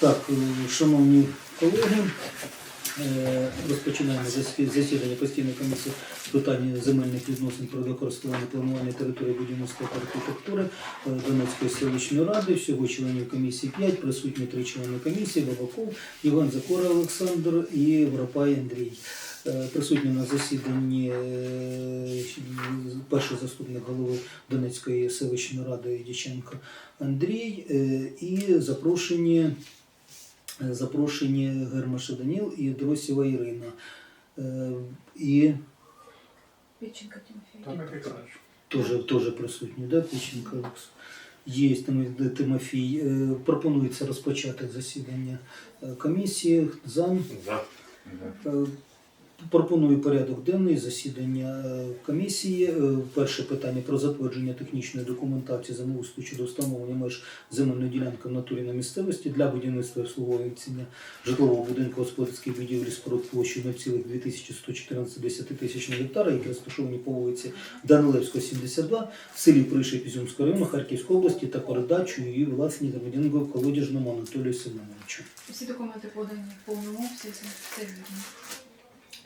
Так, е, шановні колеги, е, розпочинаємо засі- засідання постійної комісії з питань земельних відносин природокористування планування території будівництва та архітектури е, Донецької селищної ради. Всього членів комісії 5, присутні 3 члени комісії, Бабаков, Іван Закора Олександр і Воропай Андрій. Присутні на засіданні перший заступник голови Донецької селищної ради Дяченко Андрій і запрошені, запрошені Гермаша Даніл і Дросєва Ірина. Е, І Печенко Тимофій. Теж, теж присутні, да, Печенко Олекс? Є Тимо- Тимофій. Е, Пропонується розпочати засідання е, комісії. Зам. За. Пропоную порядок денний засідання е, комісії. Е, Перше питання про затвердження технічної документації землеустрою щодо встановлення меж земельної ділянки в натурі на місцевості для будівництва обслуговування житлового будинку господарських будівлі споруд площею 0,2114 десятитисячних гектара, які розташовані по вулиці Данилевського, 72 в селі Пришип Ізюмського району Харківської області та передачу її власні громадянину Колодяжному Анатолію Семеновичу. Всі документи подані в повному обсязі. Все вірно.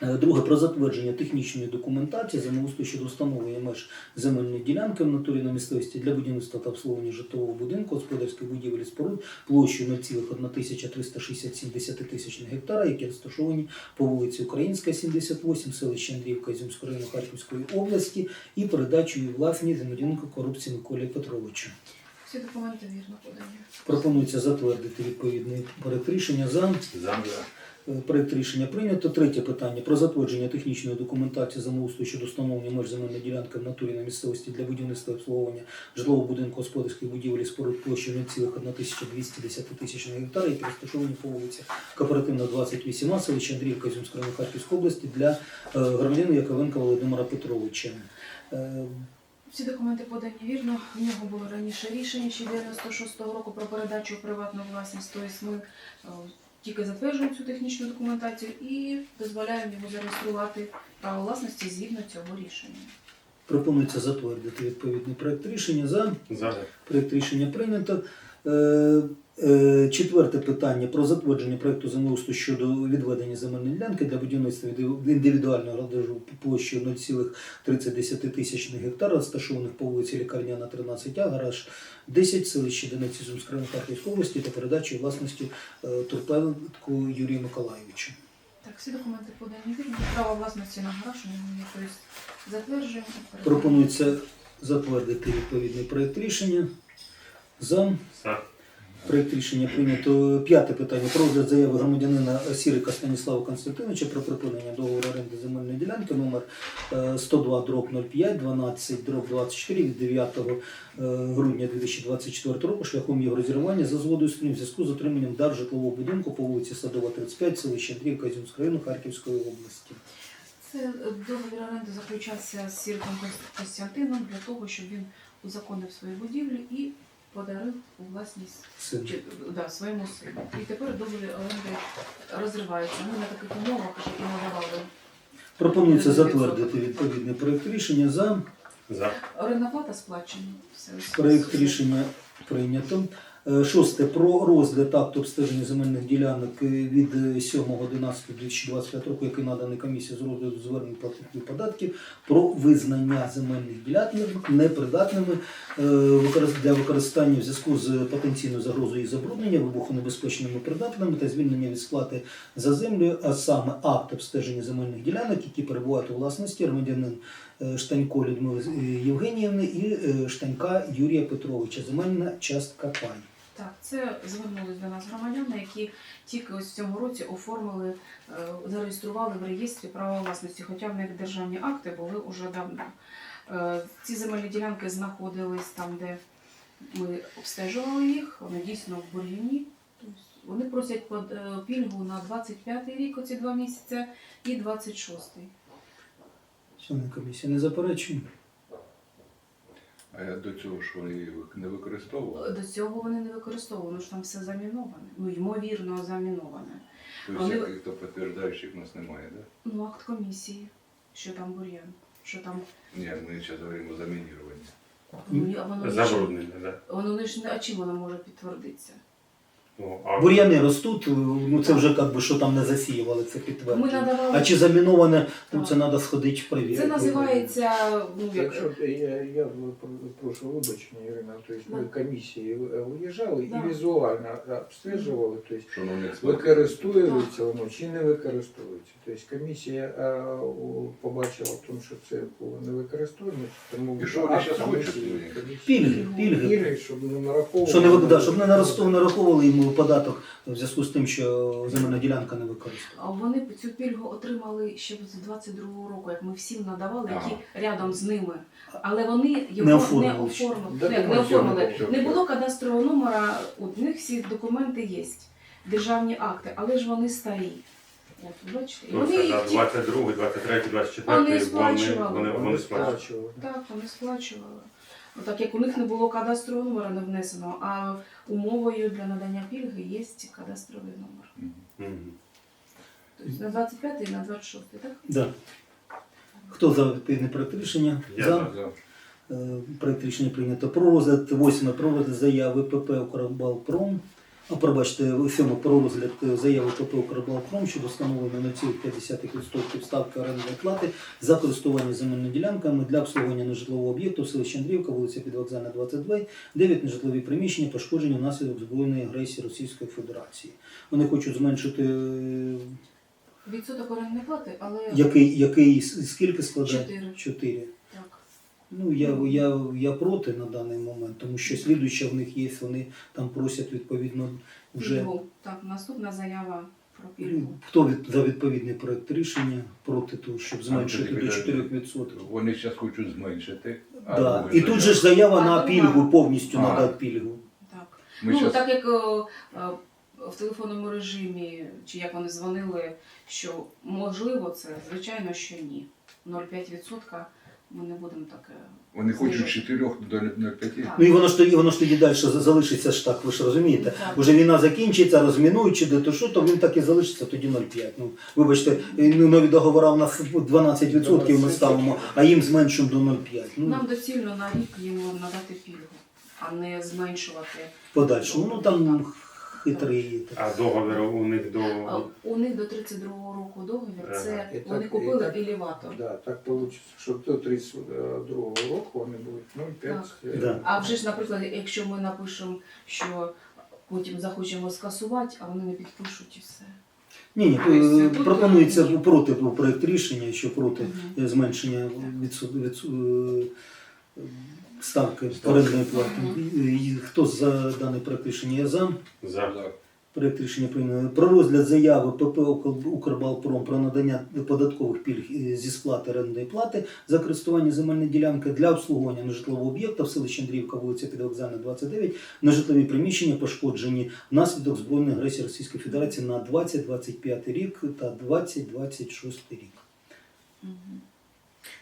Е, Друге про затвердження технічної документації землеустрою щодо встановлення меж земельної ділянки в натурі на місцевості для будівництва та обслуговування житлового будинку, господарської будівлі споруд площею 0,1367 десятитисячних гектара, які розташовані по вулиці Українська, 78, селище Андріївка Ізюмського району Харківської області і передачу її власні громадянину корупції Миколі Петровичу. Всі документи вірно подані. Пропонується затвердити відповідний проект рішення за. За. Проект рішення прийнято. Третє питання про затвердження технічної документації землеустрою щодо встановлення меж земельної ділянки в натурі на місцевості для будівництва обслуговування житлового будинку господарських будівель і споруд площею 0,1210 тисяч гектара, які розташовані по вулиці Кооперативна 28 селища Андріївка Ізюмської району Харківської області для е, громадянина Яковенка Володимира Петровича. Е, Всі документи подані вірно. В нього було раніше рішення ще 96-го року про передачу приватну власність. Тобто ми е, тільки затверджуємо цю технічну документацію і дозволяємо йому зареєструвати право власності згідно цього рішення. Пропонується затвердити відповідний проект рішення за. За. Проект рішення прийнято. Е, Четверте питання про затвердження проекту землеустрою щодо відведення земельної ділянки для будівництва індивідуального градажу площею 0,30 тисячних гектара, розташованих по вулиці Лікарняна 13А, гараж 10, селище Ізюмської району Харківської області та передачі власності е, Турпенку Юрію Миколаєвичу. Так, всі документи подані вірно. Право власності на гараж у нього. Тобто затверджуємо. Пропонується затвердити відповідний проект рішення. За. За. Проект рішення прийнято. П'яте питання про розгляд заяви громадянина Сірика Станіслава Константиновича про припинення договору оренди земельної ділянки номер е, 102 дроб 05 12 дроб 24 від 9 е, грудня 2024 року шляхом його розірвання за згодою сторін в зв'язку з отриманням дар житлового будинку по вулиці Садова 35, селища Андріївка Ізюмського району Харківської області. Це е, договір оренди заключався з Сірком Костянтином для того, щоб він узаконив свої будівлі і власність Син. чи, да, своєму сину. І тепер договір оренди розривається. Ми на таких умовах і надавали. Пропонується затвердити відповідний проєкт рішення за. За. Орендна плата сплачена. Все, все. рішення прийнято. Е, Шосте. Про розгляд акту обстеження земельних ділянок е, від 7.11.2025 року, який наданий комісії з розгляду звернень платників податків, про визнання земельних ділянок непридатними е, для використання в зв'язку з потенційною загрозою і забруднення, вибухонебезпечними придатними та звільнення від сплати за землю, а саме акт обстеження земельних ділянок, які перебувають у власності громадянин е, Штанько Людмили е, Євгеніївни і е, Штанька Юрія Петровича. Земельна частка пай. Так, це звернулись до нас громадяни, які тільки ось в цьому році оформили, е, зареєстрували в реєстрі право власності, хоча в них державні акти були уже давно. Е, Ці земельні ділянки знаходились там, де ми обстежували їх, вони дійсно в Бур'їні. Вони просять е, пільгу на 25 рік, оці два місяці, і 26-й. Члени комісії не заперечуємо. А я до цього ж вони її не використовували. До цього вони не використовували, тому що там все заміноване. Ну, ймовірно, заміноване. Тобто Вони- яких то підтверджаючих у нас немає, да? Ну, акт комісії, що там бур'ян, що там Ні, ми зараз говоримо замінірування. Ну, воно, Забруднення, так. да. воно не а чим воно може підтвердитися? Ну, а Бур'яни ростуть, ну це вже якби що там не засіювали, це Ми надавали А чи заміноване, ну це треба сходити перевірити. це називається ну як Якщо я, я прошу вибачення, Ірина, тобто ми Да. комісії е, виїжджали Да. і візуально обстежували, тобто використовуються використовується воно чи не використовується. Тобто комісія е, у- побачила в тому, що це було не використовано, тому І що вони акт щас комісії- хочуть? комісії- Пільги, пільги. Пільги, щоб не нараховували. Що не, ви- да, щоб не наростов- нараховували йому податок в зв'язку з тим, що земельна ділянка не використовує. А Вони цю пільгу отримали ще з 22-го року, як ми всім надавали, які Ага. рядом з ними. Але вони його Не не оформили оформили. ще. Не, не, оформили. Не було кадастрового номера, у них всі документи є, державні акти, але ж вони старі. От, бачите, і ну, вони їх ті- 22, 23, 24 Вони вони, сплачували. вони, Вони сплачували. Так, вони сплачували. Ну, Так як у них не було кадастрового номера не внесено, а умовою для надання пільги є кадастровий номер. Мгм. Тобто на 25 і на 26, так? Да. Хто за відповідне проект рішення? Я за. за. За. Е, Проект рішення прийнято. Про розгляд восьме про розгляд заяви ПП «Укрбалпром». Пробачте, сьоме про розгляд заяви ПП «Укрбалпром» щодо встановлення на 0,5% ставки орендної плати за користування земельними ділянками для обслуговування нежитлового об'єкту в селищі Андріївка, вулиця Підвокзальна, 22, 9 нежитлові приміщення пошкоджені внаслідок збройної агресії Російської Федерації. Вони хочуть зменшити е, Відсоток орендної плати, але який, який скільки складає? Чотири. Чотири. Ну, я, я, я проти на даний момент, тому що слідуюча в них є, вони там просять відповідно вже Пільгу. Так, наступна заява про ну, пільгу. хто від, за відповідний проект рішення проти того, щоб зменшити до 4%. Вони зараз хочуть зменшити. а Да. І тут же ж заява А на пільгу, повністю Ага. надати пільгу. Так. Ми ну, щас- так як е, е, в телефонному режимі, чи як вони дзвонили, що можливо це, звичайно, що ні. 0,5% ми не будемо таке. Вони хочуть. 4 до 0,5. Так. Ну і воно ж тоді, воно ж тоді далі залишиться ж так, ви ж розумієте. Так. Уже війна закінчиться, розмінують чи де то що, то він так і залишиться тоді 0,5. Ну, вибачте, ну, нові договори у нас 12% ми ставимо, а їм зменшуємо до 0,5. Ну, Нам доцільно на рік їм надати пільгу, а не зменшувати. подальшому. Ну там хитрий. А договір у них до. А У них до 32-го року договір, це Ага. І вони так- купили і так- елеватор. Да, так вийде, що до 32-го року вони будуть 0,5. е, Да. А вже ж, наприклад, якщо ми напишемо, що потім захочемо скасувати, а вони не підпишуть і все. Ні, ні, Тобто е, тут пропонується проти проект рішення, що проти Мгм. е, зменшення відсу- відсу- е, ставки орендної плати. І Хто за даний проект рішення? Я за. За. За. Проект рішення прийнято. Про розгляд заяви ПП «Укрбалпром» про надання податкових пільг е, зі сплати орендної плати за користування земельної ділянки для обслуговування нежитлового об'єкта в селищі Андріївка, вулиця Підвокзальна, 29, нежитлові приміщення пошкоджені внаслідок збройної агресії Російської Федерації на 2025 рік та 2026 рік.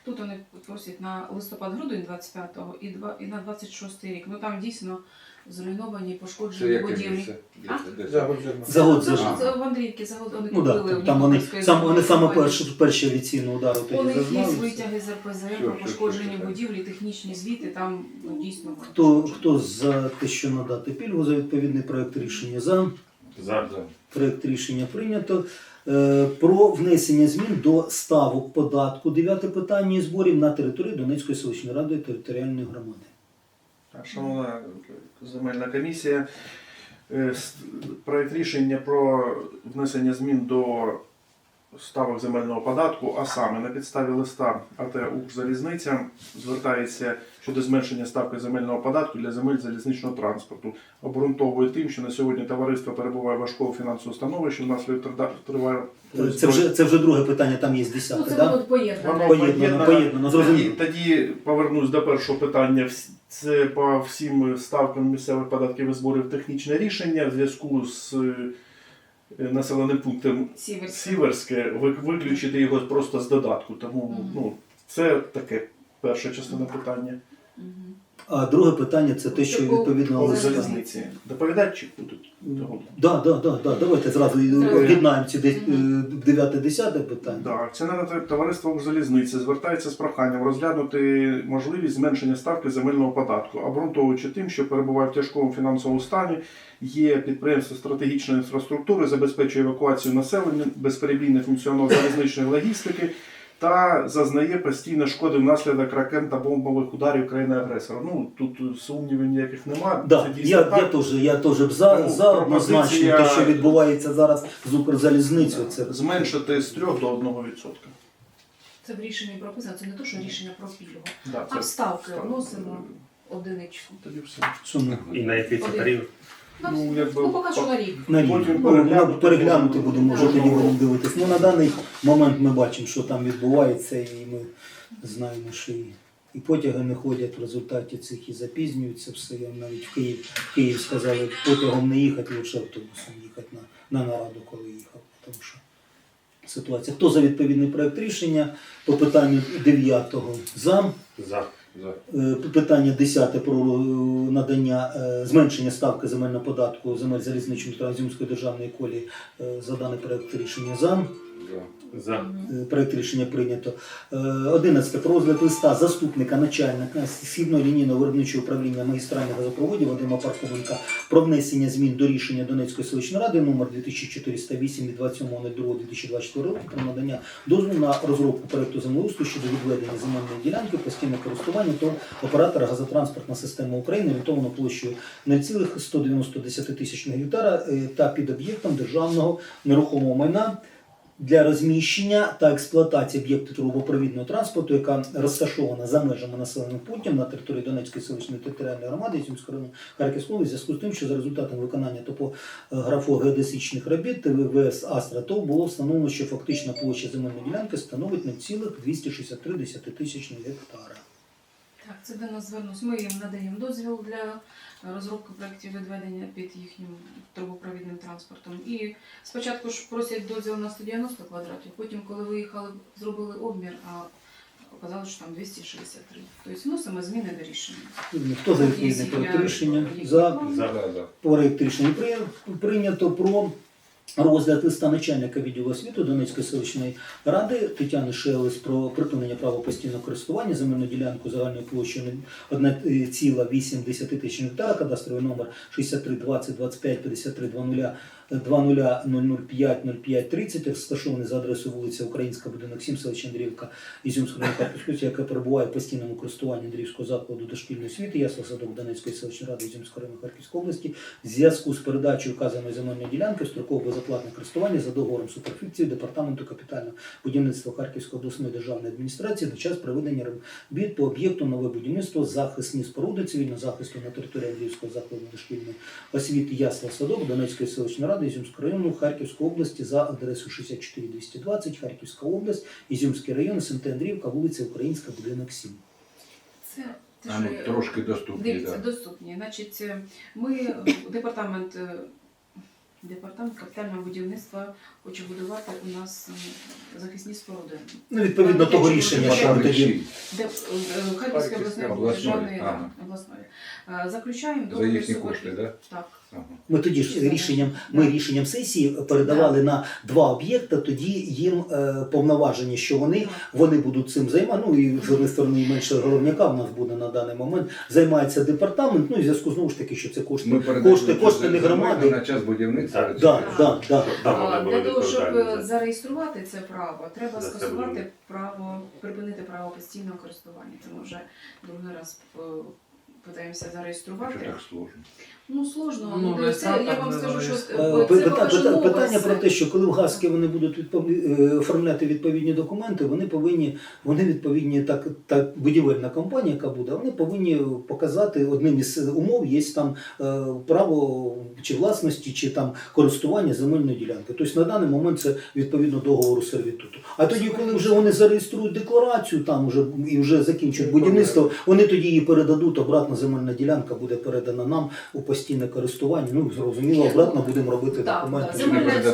Тут вони просять на листопад-грудень 25-го і, два- і на 26 рік. Ну там дійсно зруйновані, пошкоджені будівлі. зерна. в Андріївці за вони Ну купили там вони, сам, вони саме перші, перші авіаційні удари У них є витяги з РПЗ про пошкоджені будівлі, технічні звіти, там ну, дійсно. Хто, хто за те, що надати пільгу за відповідний проект рішення? За. За. Проект рішення прийнято. Е, Про внесення змін до ставок податку. Дев'яте питання і зборів на території Донецької селищної ради територіальної громади. Так, Шановна земельна комісія, е, проект рішення про внесення змін до ставок земельного податку, а саме на підставі листа АТ «Укрзалізниця» звертається щодо зменшення ставки земельного податку для земель залізничного транспорту. Обґрунтовує тим, що на сьогодні товариство перебуває в важкому фінансовому становищі, внаслідок триває Це вже, це вже друге питання, там є Ну, десяте, це так? воно поєднано. Воно Поєднано, поєднано. зрозуміло. тоді повернусь до першого питання. Це по всім ставкам місцевих податків і зборів технічне рішення в зв'язку з е, населеним пунктом Сіверське, Сіверське, ви- виключити його просто з додатку. Тому угу. ну, це таке перша частина питання. Мгм. А друге питання це те, що відповідно По Листа. залізниці. Доповідач чи будуть? Да, да, да, да. Давайте зразу і об'єднаємо ці е, дев'яте-десяте питання. Да, акціонерне товариство «Укрзалізниці» звертається з проханням розглянути можливість зменшення ставки земельного податку, обґрунтовуючи тим, що перебуває в тяжкому фінансовому стані, є підприємство стратегічної інфраструктури, забезпечує евакуацію населення, безперебійне функціонування залізничної логістики та зазнає постійно шкоди внаслідок ракет та бомбових ударів країни-агресора. Ну тут сумнівів ніяких немає. Да, Це дійсно я, так. я теж я теж б за, Тому за однозначно те, що відбувається зараз з Укрзалізницею. Це Зменшити з 3 до 1%. Це в рішенні прописано, це не то, що рішення про пільгу. Да, А вставки вносимо одиничку. Тоді все. І на який це період? Ну, якби- ну поки що на рік. На рік. Потім Ну, переглянути ну, переглянути будемо, Так. тоді будемо дивитись. Ну на даний момент ми бачимо, що там відбувається, і ми знаємо, що і, і потяги не ходять в результаті цих і запізнюються все. Я навіть в Київ, в Київ сказали, потягом не їхати, лише автобусом їхати на, на нараду, коли їхав. Тому що ситуація. Хто за відповідний проект рішення по питанню 9 за? За. Е, Питання 10 про е, надання е, зменшення ставки земельного податку земель залізничної та Азімської державної колії за даний проект рішення за. За. Е, Проект рішення прийнято. Е, 11. Про розгляд листа заступника начальника східного лінійного виробничого управління магістральних газопроводів Вадима Пархоменка про внесення змін до рішення Донецької селищної ради номер 2408 від 27.02.2024 року про надання дозволу на розробку проекту землеустрою щодо відведення земельної ділянки постійного користування то оператора газотранспортна система України орієнтовано площею 0,190 тисячного гектара е, та під об'єктом державного нерухомого майна для розміщення та експлуатації об'єкту трубопровідного транспорту, яка розташована за межами населених пунктів на території Донецької селищної територіальної громади району Харківської області, зв'язку з тим, що за результатом виконання топографо-геодесичних робіт ТВВС Астра ТОВ було встановлено, що фактична площа земельної ділянки становить 0,263 тисячних гектара. Так, це до нас звернувся. Ми їм надаємо дозвіл для розробки проєктів відведення під їхнім трубопровідним транспортом. І спочатку ж просять дозвіл на 190 квадратів, потім, коли виїхали, зробили обмір, а оказалось, що там 263. Тобто вносимо зміни до рішення. Хто за відповідне проект рішення? За За. За. За. Рішення прийнято про розгляд листа начальника відділу освіти Донецької селищної ради Тетяни Шелес про припинення права постійного користування земельну ділянку загальною площею 1,8 тисяч гектара, кадастровий номер 63 20 25 53 00 20050530, розташований за адресою вулиця Українська, будинок 7, селище Андріївка, Ізюмського району Харківської яка перебуває в постійному користуванні Андріївського закладу дошкільної освіти, ясла садок Донецької селищної ради Ізюмського району Харківської області, в зв'язку з передачею вказаної земельної ділянки в строкове безоплатне користування за договором суперфікції Департаменту капітального будівництва Харківської обласної державної адміністрації на час проведення робіт по об'єкту нове будівництво. Захисні споруди цивільного захисту на території Андріївського закладу дошкільної освіти Ясла Садок Донецької селищної ради Ізюмського району Харківської області за адресою 64220 Харківська область, Ізюмський район, СМТ Андріївка, вулиця Українська, будинок 7. Це А ну, трошки доступні. Дивіться, Да. доступні. Значить, е, ми е, департамент. е, Департамент капітального будівництва хоче будувати у нас е, захисні споруди. Ну, відповідно того рішення, що ми тоді е, е, Харківської обласної обласної, державної ага. обласної. Е, Заключаємо За договір їхні кошти, да? Так. Ми тоді ж рішенням, ми рішенням сесії передавали на два об'єкти, тоді їм е, повноваження, що вони, вони будуть цим займатися. Ну і з однієї сторони менше головняка в нас буде на даний момент. Займається департамент. Ну і в зв'язку знову ж таки, що це кошти, Ми кошти, кошти не громади. на час будівництва. Так. Да, да, да. Там вони А, були Для того, щоб е, зареєструвати це право, треба За скасувати право, припинити право постійного користування. Це ми вже другий раз питаємося зареєструвати. Що так сложно? Ну, сложно. Ну, Ну, це, я вам реєстратор скажу, що не е, це пита- що пита- нове Питання все. про те, що коли в ГАСКі вони будуть відпов- е, оформляти відповідні документи, вони повинні, вони відповідні, так, так будівельна компанія, яка буде, вони повинні показати одним із умов, є там е, право чи власності, чи там користування земельної ділянки. Тобто на даний момент це відповідно договору сервітуту. А тоді, коли вже вони зареєструють декларацію, там уже і вже закінчують будівництво, вони тоді її передадуть обратно безоплатна земельна ділянка буде передана нам у постійне користування. Ну, зрозуміло, обратно будемо робити Так, документи. так. Земельна-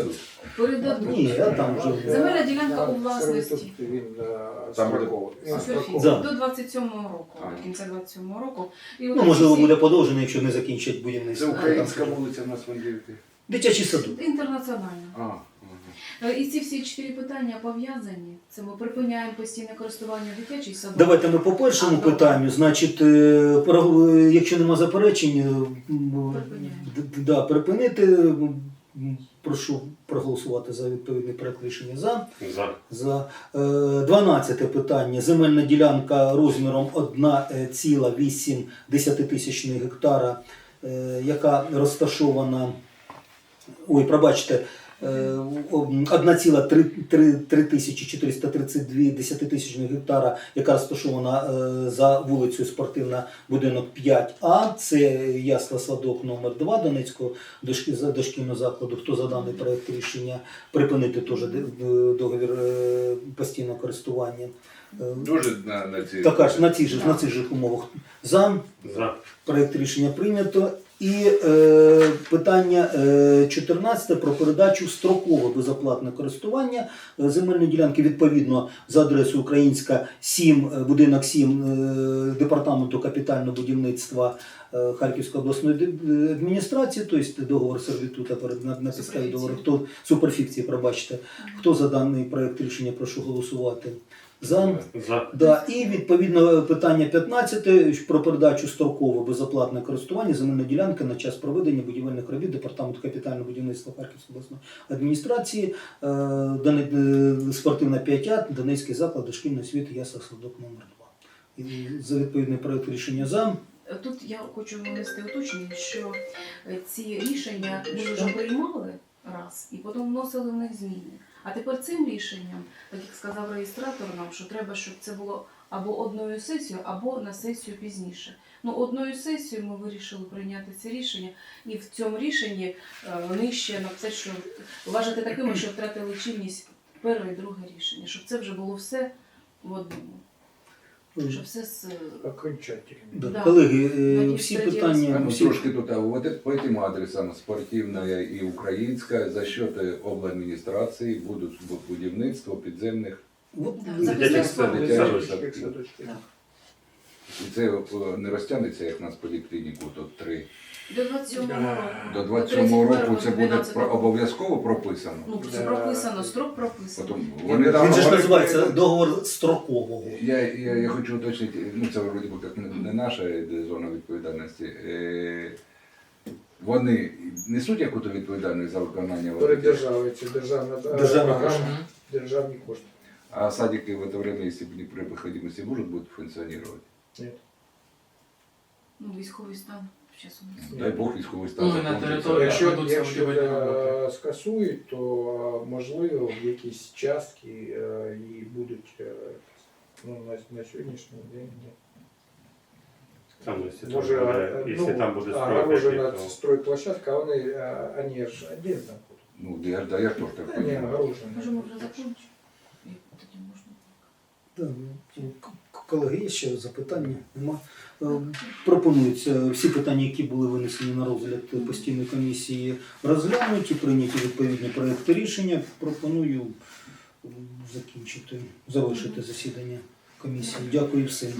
передадуть? Ні, а там вже Земельна ділянка у власності. Він е, Там буде- строковий. Да. До 27-го року, до кінця 27-го року. І ну, от можливо, всі- буде подовжено, якщо не закінчать Це будівництво. українська вулиця в нас Вандівки. Дитячий садок. Інтернаціональна. А, І ці всі чотири питання пов'язані. Це ми припиняємо постійне користування дитячий садок. Давайте ми по першому А, питанню. Значить, е, е, якщо нема заперечень, е, да, припинити. Прошу проголосувати за відповідний проект рішення за. За. За е, 12 питання. Земельна ділянка розміром 1,8 тисячних гектара, е, яка розташована. Ой, пробачте, е, 1,3432 десятитисячних гектара, яка розташована е, за вулицею Спортивна, будинок 5А. Це ясла садок номер 2 Донецького дошкільного закладу. Хто за даний проект рішення припинити теж де- е, договір е, постійного користування. Е, Дуже на, на ці. Така ж на цих же, на цих же умовах. За За. проект рішення прийнято. І е, питання е, 14 про передачу строкове безоплатне користування е, земельної ділянки відповідно за адресою Українська 7, е, будинок 7 е, департаменту капітального будівництва е, Харківської обласної д- адміністрації, тобто договор сервітута перед на, на підставі договору. Хто суперфікції, пробачте, хто за даний проект рішення прошу голосувати. За. За. Да, і відповідно питання 15 про передачу строково безоплатне користування земельної ділянки на час проведення будівельних робіт департаменту капітального будівництва Харківської обласної адміністрації е, е, спортивна 5 Донецький заклад дошкільної освіти Ясла Садок номер 2 І за відповідний проект рішення за. Тут я хочу внести уточнення, що е, ці рішення ми вже приймали раз і потім вносили в них зміни. А тепер цим рішенням, так як сказав реєстратор нам, що треба, щоб це було або одною сесією, або на сесію пізніше. Ну, одною сесією ми вирішили прийняти це рішення, і в цьому рішенні нижче написати, що вважати такими, що втратили чинність перше і друге рішення, щоб це вже було все в одному. Щоб все з Окончательно. Да. Да. Колеги, е, Надіюсь, всі тоді А питання. ну Всі... трошки тут, а вот это, по этим адресам спортивная и украинская за счет э, обладминистрации будут бу- будівництво підземних. От, Да, е, Дитячий записали. садок. Дитячий садочки. Так. І це е, не розтягнеться, як нас поліклініку, то три. До 27-го року. До 27 року це буде 12 про- обов'язково прописано. Ну, це Да. прописано, строк прописано. Потім вони там Він же ж говорять- називається договор строкового. Я, я, я хочу уточнити, ну це вроді би як не, не наша е, зона відповідальності. Е, вони несуть якусь відповідальність за виконання Перед вот этих- державою це державна е, Державні програма, кошти. державні кошти. А садики в это время, если бы не при проходимости, будут, будут функционировать? Ну, військовий стан. Зараз у нас. Дай Бог військовий стан. Ну, на закінчиться. території. Якщо, якщо е, роботи. скасують, то е, можливо в якісь частки е, і будуть е, ну, на, на сьогоднішній день. ні. Там, якщо там Може, буде, е, якщо там буде огорожена стройка, то... стройплощадка, вони, е, вони ж отдельно. Ну, я, да, я тоже так Та ні, понимаю. огорожена. Можемо вже. І тоді можна. Так, ну, к- к- Колеги, є ще запитання? Нема. Е, Пропонується всі питання, які були винесені на розгляд постійної комісії, розглянуті, прийняті відповідні проекти рішення. Пропоную закінчити, завершити засідання комісії. Дякую всім.